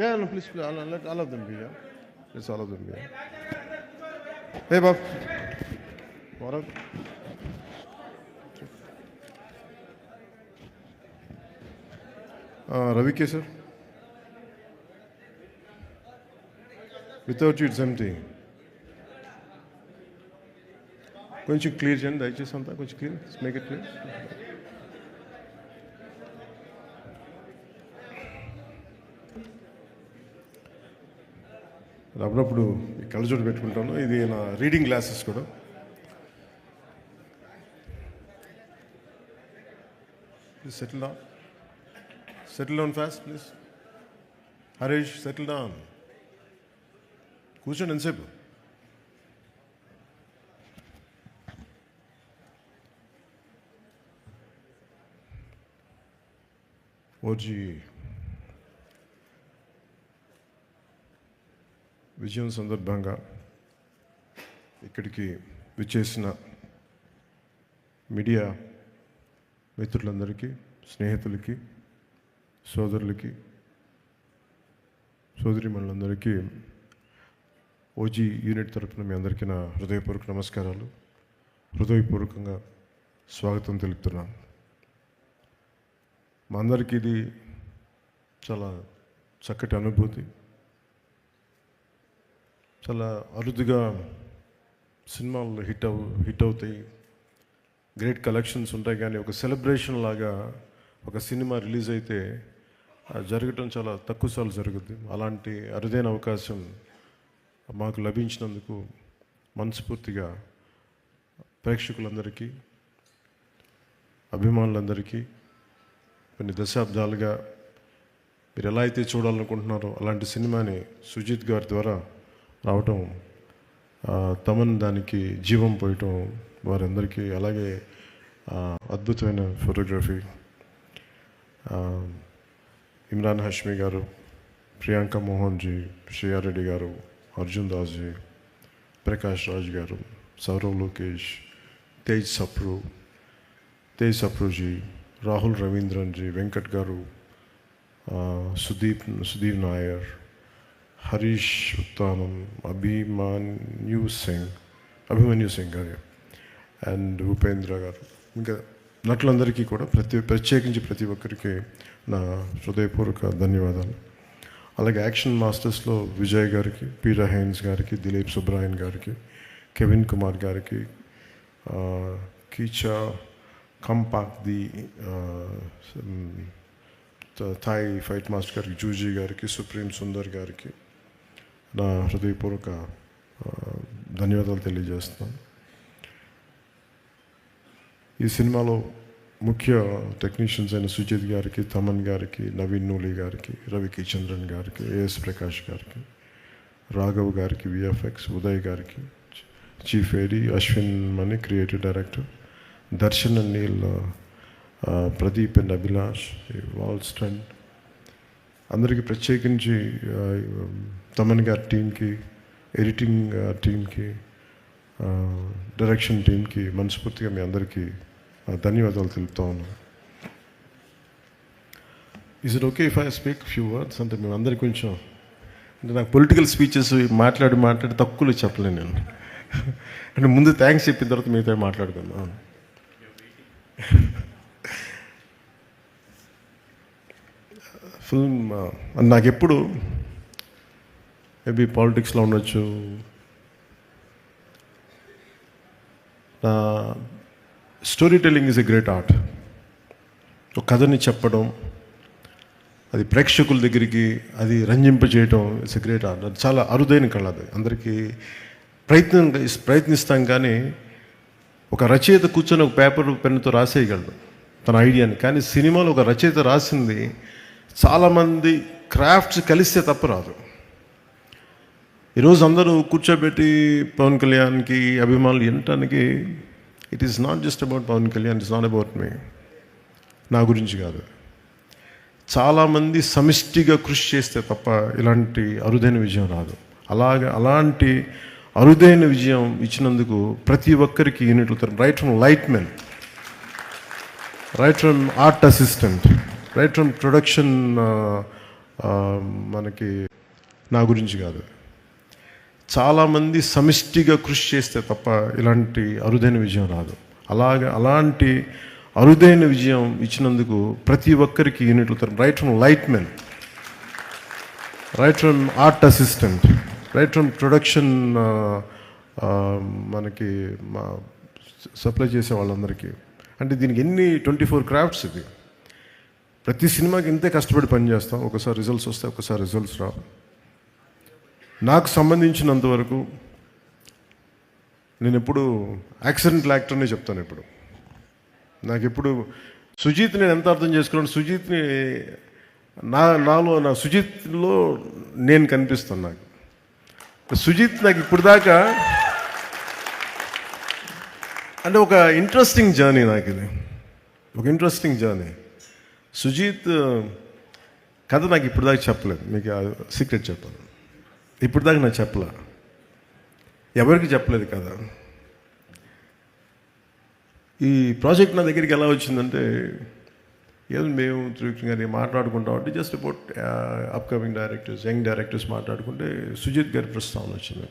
Yeah, no, please, please, I'll, let all of them be, yeah. Let's all of them be. Yeah. Hey, Bob. What up? Uh, Ravi K, sir. Without you, it's empty. కొంచెం clear చేయండి దయచేసి అంతా కొంచెం clear make it clear అప్పుడప్పుడు కళ్ళజోడు పెట్టుకుంటాను. ఇది నా రీడింగ్ గ్లాసెస్ కూడా. Please settle down settle down fast please Harish settle down కూర్చోండి ఎంతసేపు ఓజీ విజయం సందర్భంగా ఇక్కడికి విచ్చేసిన మీడియా మిత్రులందరికీ స్నేహితులకి సోదరులకి సోదరిమణులందరికీ ఓజీ యూనిట్ తరపున మీ అందరికీ నా హృదయపూర్వక నమస్కారాలు. హృదయపూర్వకంగా స్వాగతం తెలుపుతున్నాను. మా అందరికీ ఇది చాలా చక్కటి అనుభూతి. చాలా అరుదుగా సినిమాలు హిట్ అవు హిట్ అవుతాయి. గ్రేట్ కలెక్షన్స్ ఉంటాయి కానీ ఒక సెలబ్రేషన్ లాగా ఒక సినిమా రిలీజ్ అయితే జరగటం చాలా తక్కువ సార్లు జరుగుద్ది. అలాంటి అరుదైన అవకాశం మాకు లభించినందుకు మనస్ఫూర్తిగా ప్రేక్షకులందరికీ అభిమానులందరికీ కొన్ని దశాబ్దాలుగా మీరు ఎలా అయితే చూడాలనుకుంటున్నారో అలాంటి సినిమాని సుజిత్ గారి ద్వారా రావటం తమన్ దానికి జీవం పోయటం వారందరికీ అలాగే అద్భుతమైన ఫోటోగ్రఫీ. ఇమ్రాన్ హష్మి గారు ప్రియాంక మోహన్ జీ శ్రీయారెడ్డి గారు అర్జున్ దాస్ జీ ప్రకాష్ రాజ్ గారు సౌరవ్ లోకేష్ తేజ్ సప్రు తేజ్ సప్రుజీ రాహుల్ రవీంద్రన్ జీ వెంకట్ గారు సుదీప్ సుదీప్ నాయర్ హరీష్ ఉత్తానం అభిమాన్యు సింగ్ అభిమన్యు సింగ్ గారు. అండ్ ఉపేంద్ర గారు. ఇంకా నటులందరికీ కూడా ప్రతి ప్రత్యేకించి ప్రతి ఒక్కరికి నా హృదయపూర్వక ధన్యవాదాలు. అలాగే యాక్షన్ మాస్టర్స్లో విజయ్ గారికి పీరా హైన్స్ గారికి దిలీప్ సుబ్రాయన్ గారికి కెవిన్ కుమార్ గారికి Kecha Kampak the Thai fight master గారికి జూజీ గారికి సుప్రీం సుందర్ గారికి నా హృదయపూర్వక ధన్యవాదాలు తెలియజేస్తున్నాను. ఈ సినిమాలో ముఖ్య టెక్నీషియన్స్ అయిన సుజిత్ గారికి తమన్ గారికి నవీన్ నూలి గారికి రవికి చంద్రన్ గారికి ఏఎస్ ప్రకాష్ గారికి రాఘవ్ గారికి విఎఫ్ఎక్స్ ఉదయ్ గారికి chief A D Ashwin Mani creative director Darshan and Neel Pradeep and Abhilash Walston అందరికీ ప్రత్యేకించి తమన్ గారి టీంకి ఎడిటింగ్ టీంకి డైరెక్షన్ టీంకి మనస్ఫూర్తిగా మీ అందరికీ ధన్యవాదాలు తెలుపుతా ఉన్నాను is it okay if I speak few words అంటే మేము అందరికీ కొంచెం అంటే నాకు పొలిటికల్ స్పీచెస్ మాట్లాడి మాట్లాడి తక్కువలో చెప్పలేను నేను. అంటే ముందు థ్యాంక్స్ చెప్పిన తర్వాత మీతో మాట్లాడుకుందాం. ఫిల్మ్ నాకు ఎప్పుడు మేబీ పాలిటిక్స్లో ఉండొచ్చు. నా story telling is a great art. ఒక కథని చెప్పడం అది ప్రేక్షకుల దగ్గరికి అది రంజింప చేయడం ఇట్స్ ఎ గ్రేట్ ఆర్ట్. అది చాలా అరుదైన కళ అది. అందరికీ ప్రయత్నం ప్రయత్నిస్తాం కానీ ఒక రచయిత కూర్చొని ఒక పేపర్ పెన్నుతో రాసేయగలడు. తన ఐడియాని. కానీ సినిమాలో ఒక రచయిత రాసింది చాలామంది క్రాఫ్ట్స్ కలిస్తే తప్ప రాదు. ఈరోజు అందరూ కూర్చోబెట్టి పవన్ కళ్యాణ్కి అభిమానులు వినటానికి it is not just about Pawan Kalyan it's not about me నా గురించి కాదు. చాలామంది సమిష్టిగా కృషి చేస్తే తప్ప ఇలాంటి అరుదైన విజయం రాదు. అలాగే అలాంటి అరుదైన విజయం ఇచ్చినందుకు ప్రతి ఒక్కరికి యూనిట్లు right from light men right from art assistant right from production మనకి నా గురించి కాదు. చాలామంది సమిష్టిగా కృషి చేస్తే తప్ప ఇలాంటి అరుదైన విజయం రాదు. అలాగే అలాంటి అరుదైన విజయం ఇచ్చినందుకు ప్రతి ఒక్కరికి యూనిట్లు తరపు right from light men right from art assistant right from production మనకి మా సప్లై చేసే వాళ్ళందరికీ. అంటే దీనికి ఎన్ని ట్వంటీ ఫోర్ క్రాఫ్ట్స్ ఇది? ప్రతి సినిమాకి ఇంతే కష్టపడి పనిచేస్తాం. ఒకసారి రిజల్ట్స్ వస్తాయి ఒకసారి రిజల్ట్స్ రావు. నాకు సంబంధించినంత వరకు నేను ఎప్పుడు యాక్సిడెంటల్ యాక్టర్నే చెప్తాను ఇప్పుడు నాకు ఎప్పుడు సుజీత్ నేను ఎంత అర్థం చేసుకున్నాను సుజీత్ని నా నాలో నా సుజిత్లో నేను కనిపిస్తాను నాకు. సుజిత్ నాకు ఇప్పుడు దాకా అంటే ఒక ఇంట్రెస్టింగ్ జర్నీ నాకు ఇది. ఒక ఇంట్రెస్టింగ్ జర్నీ సుజీత్ కథ నాకు ఇప్పుడు దాకా చెప్పలేదు. మీకు సీక్రెట్ చెప్పాను ఇప్పుడు దాకా నాకు చెప్పలే. ఎవరికి చెప్పలేదు కదా ఈ ప్రాజెక్ట్ నా దగ్గరికి ఎలా వచ్చిందంటే ఏదో మేము త్రివిక్రమ్ గారి మాట్లాడుకుంటాం అంటే just about upcoming directors young directors మాట్లాడుకుంటే సుజిత్ గారి ప్రస్తావన వచ్చింది.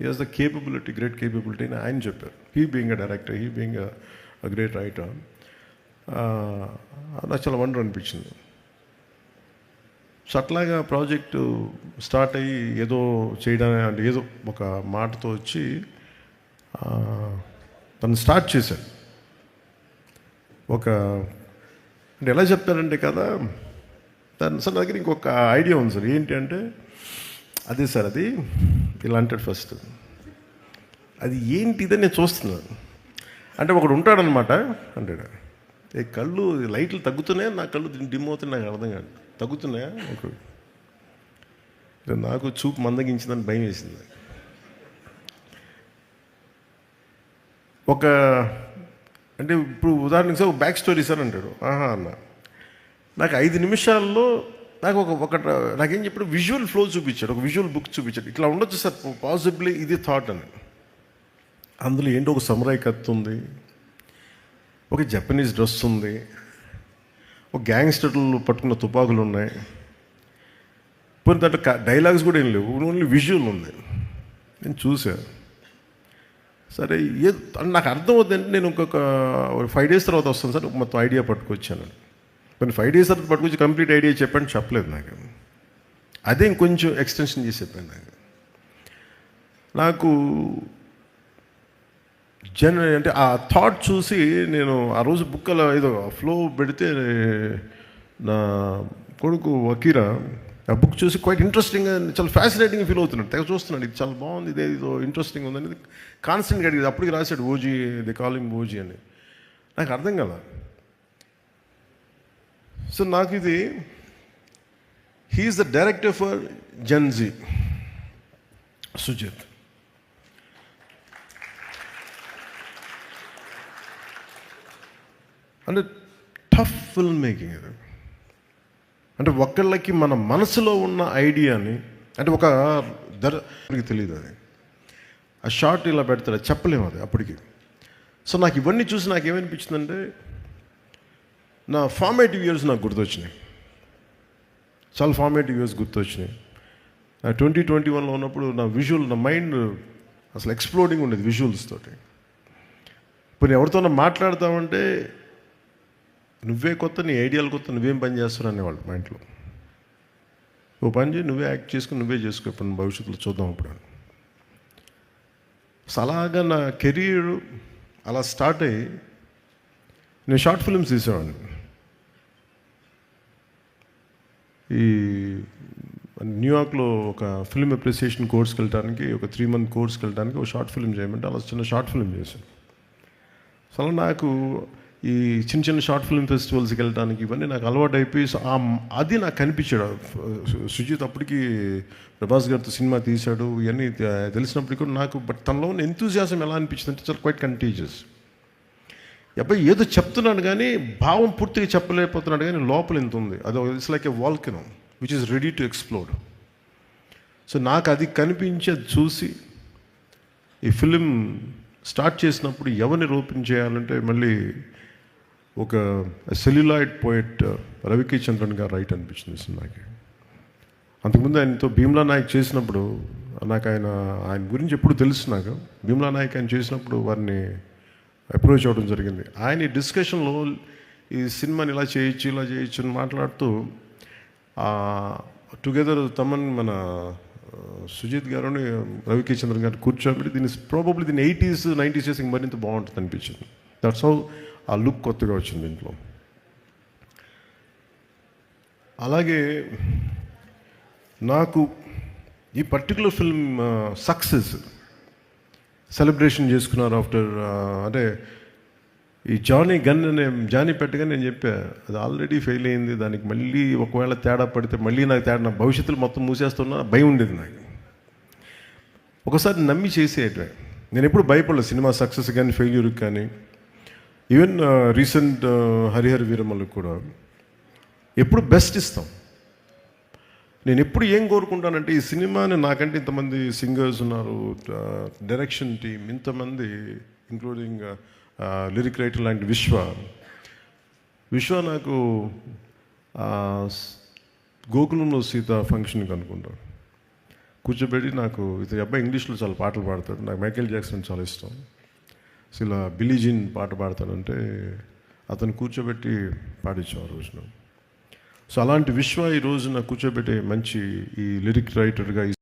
ఈ has the capability great capability అని ఆయన చెప్పారు. He being a director he being a great writer నాకు చాలా వండర్ అనిపించింది. సో అట్లాగా ప్రాజెక్టు స్టార్ట్ అయ్యి ఏదో చేయడానికి అంటే ఏదో ఒక మాటతో వచ్చి తను స్టార్ట్ చేశాడు. ఒక అంటే ఎలా చెప్తారంటే కదా దాని సార్ నా దగ్గర ఇంకొక ఐడియా ఉంది సార్. ఏంటి అంటే అదే సార్ అది ఇలా అంటాడు ఫస్ట్. అది ఏంటిదని నేను చూస్తున్నాను. అంటే ఒకడు ఉంటాడనమాట అంటాడు. కళ్ళు లైట్లు తగ్గుతున్నాయా? నా కళ్ళు డిమ్ అవుతున్నాయి? నాకు అర్థం కాదు. తగ్గుతున్నాయా? నాకు నాకు చూపు మందగించిందని భయం వేసింది. ఒక అంటే ఇప్పుడు ఉదాహరణకి సార్ బ్యాక్ స్టోరీ సార్ అంటాడు. ఆహా అన్న. నాకు ఐదు నిమిషాల్లో నాకు ఒక ఒక నాకేం చెప్పాడు? విజువల్ ఫ్లో చూపించాడు. ఒక విజువల్ బుక్ చూపించాడు. ఇట్లా ఉండొచ్చు సార్ పాసిబిలీ ఇది థాట్ అని. అందులో ఏంటో ఒక సమురాయి కత్తి ఉంది. ఒక జపనీస్ డ్రెస్ ఉంది. ఒక గ్యాంగ్స్టర్లు పట్టుకున్న తుపాకులు ఉన్నాయి. పోనీ దాంట్లో డైలాగ్స్ కూడా ఏం లేవు. ఓన్లీ విజువల్ ఉంది. నేను చూశాను సరే ఏ నాకు అర్థం అవుతుందంటే నేను ఇంకొక ఫైవ్ డేస్ తర్వాత వస్తాను సార్. మొత్తం ఐడియా పట్టుకొచ్చాను. కొన్ని ఫైవ్ డేస్ తర్వాత పట్టుకొచ్చి కంప్లీట్ ఐడియా చెప్పండి చెప్పలేదు నాకు. అదే ఇంకొంచెం ఎక్స్టెన్షన్ చేసి చెప్పాను నాకు. నాకు జన అంటే ఆ థాట్ చూసి నేను ఆ రోజు బుక్కల ఏదో ఫ్లో పెడితే నా కొడుకు వకీరా ఆ బుక్ చూసి క్వైట్ ఇంట్రెస్టింగ్ చాలా ఫ్యాసినేటింగ్ ఫీల్ అవుతున్నాడు. తెగ చూస్తున్నాడు ఇది చాలా బాగుంది ఇదే ఇదో ఇంట్రెస్టింగ్ ఉందని కాన్స్టెంట్గా అడిగింది అప్పటికి రాశాడు ఓజీ ది కాలింగ్ ఓజీ అని. నాకు అర్థం కదా సో నాకు ఇది he is the director for Gen Z Sujeeth. అంటే టఫ్ ఫిల్మ్ మేకింగ్ ఇది. అంటే ఒకళ్ళకి మన మనసులో ఉన్న ఐడియాని అంటే ఒక దర్కి తెలియదు అది. ఆ షార్ట్ ఇలా పెడతాడు చెప్పలేము అది అప్పటికి. సో నాకు ఇవన్నీ చూసి నాకు ఏమనిపించిందంటే నా ఫార్మేటివ్ ఇయర్స్ నాకు గుర్తొచ్చినాయి. చాలా ఫార్మేటివ్ ఇయర్స్ గుర్తొచ్చినాయి. నా ట్వంటీ ట్వంటీ వన్లో ఉన్నప్పుడు నా విజువల్ నా మైండ్ అసలు ఎక్స్ప్లోడింగ్ ఉండేది విజువల్స్ తోటి. ఇప్పుడు ఎవరితోనో మాట్లాడతామంటే నువ్వే కొత్త నీ ఐడియాలు కొత్త నువ్వేం పని చేస్తున్నావు అనేవాళ్ళు మా ఇంట్లో. ఓ పని చేయి నువ్వే యాక్ట్ చేసుకుని నువ్వే చేసుకో ఇప్పుడు భవిష్యత్తులో చూద్దాం అప్పుడు. అలాగా నా కెరీర్ అలా స్టార్ట్ అయ్యి నేను షార్ట్ ఫిల్మ్స్ తీసేవాడిని. ఈ న్యూయార్క్లో ఒక ఫిల్మ్ అప్రిసియేషన్ కోర్స్కి వెళ్ళడానికి ఒక త్రీ మంత్ కోర్స్కి వెళ్ళడానికి ఒక షార్ట్ ఫిల్మ్ చేయమంటే అలా చిన్న షార్ట్ ఫిల్మ్ చేశాను. అసలు నాకు ఈ చిన్న చిన్న షార్ట్ ఫిల్మ్ ఫెస్టివల్స్కి వెళ్ళడానికి ఇవన్నీ నాకు అలవాటు అయిపోయి ఆ అది నాకు కనిపించాడు. సుజిత్ అప్పటికి ప్రభాస్ గారితో సినిమా తీశాడు ఇవన్నీ తెలిసినప్పటికీ కూడా నాకు బట్ తనలో ఉన్న ఎంతూజియాసం ఎలా అనిపించింది అంటే చాలా క్వైట్ కంటీజియస్ అబ్బాయి ఏదో చెప్తున్నాడు కానీ భావం పూర్తిగా చెప్పలేకపోతున్నాడు కానీ లోపల ఎంత ఉంది. అది it's like a volcano which is ready to explore so నాకు అది కనిపించి అది చూసి ఈ ఫిలిం స్టార్ట్ చేసినప్పుడు ఎవరిని రూపం చేయాలంటే మళ్ళీ ఒక సెల్యులాయిడ్ పోయిట్ uh, రవికి చంద్రన్ గారు రైట్ అనిపించింది ఈ సినిమాకి. అంతకుముందు ఆయనతో భీమ్లా నాయక్ చేసినప్పుడు నాకు ఆయన ఆయన గురించి ఎప్పుడు తెలుసు నాకు. భీమ్లా నాయక్ ఆయన చేసినప్పుడు వారిని అప్రోచ్ అవ్వడం జరిగింది. ఆయన ఈ డిస్కషన్లో ఈ సినిమాని ఇలా చేయొచ్చు ఇలా చేయొచ్చు అని మాట్లాడుతూ టుగెదర్ తమన్ మన uh, సుజిత్ గారుని రవికి చంద్రన్ గారిని కూర్చోబెట్టి దీన్ని ప్రాబబ్లీ దీన్ని ఎయిటీస్ నైంటీస్ చేసి మరింత బాగుంటుంది అనిపించింది దట్స్ హౌ ఆ లుక్ కొత్తగా వచ్చింది దీంట్లో అలాగే నాకు ఈ పర్టికులర్ ఫిల్మ్ సక్సెస్ సెలబ్రేషన్ చేసుకున్నారు ఆఫ్టర్ అంటే ఈ జానీ గన్ అనే జానీ పెట్టగా నేను చెప్పా అది ఆల్రెడీ ఫెయిల్ అయింది దానికి మళ్ళీ ఒకవేళ తేడా పడితే మళ్ళీ నాకు తేడా నా భవిష్యత్తులో మొత్తం మూసేస్తున్నా భయం ఉండేది నాకు. ఒకసారి నమ్మి చేసేయటమే. నేను ఎప్పుడు భయపడలేదు సినిమా సక్సెస్ కానీ ఫెయిల్యూర్కి కానీ. Even recent uh, uh, Harihara వీరమ్మలకు కూడా ఎప్పుడు బెస్ట్ ఇస్తాం. నేను ఎప్పుడు ఏం కోరుకుంటానంటే ఈ సినిమాని నాకంటే ఇంతమంది సింగర్స్ ఉన్నారు డైరెక్షన్ టీం ఇంతమంది ఇంక్లూడింగ్ లిరిక్ రైటర్ లాంటి విశ్వ. విశ్వ నాకు గోకులంలో సీత ఫంక్షన్కి అనుకుంటా. కూర్చోబెట్టి నాకు ఇతని అబ్బాయి ఇంగ్లీష్లో చాలా పాటలు పాడతాడు. నాకు మైకేల్ జాక్సన్ చాలా ఇష్టం. ఇలా బిలీజిన్ పాట పాడతాడంటే అతను కూర్చోబెట్టి పాడించాం ఆ రోజున. సో అలాంటి విశ్వ ఈ రోజున కూర్చోబెట్టే మంచి ఈ లిరిక్ రైటర్గా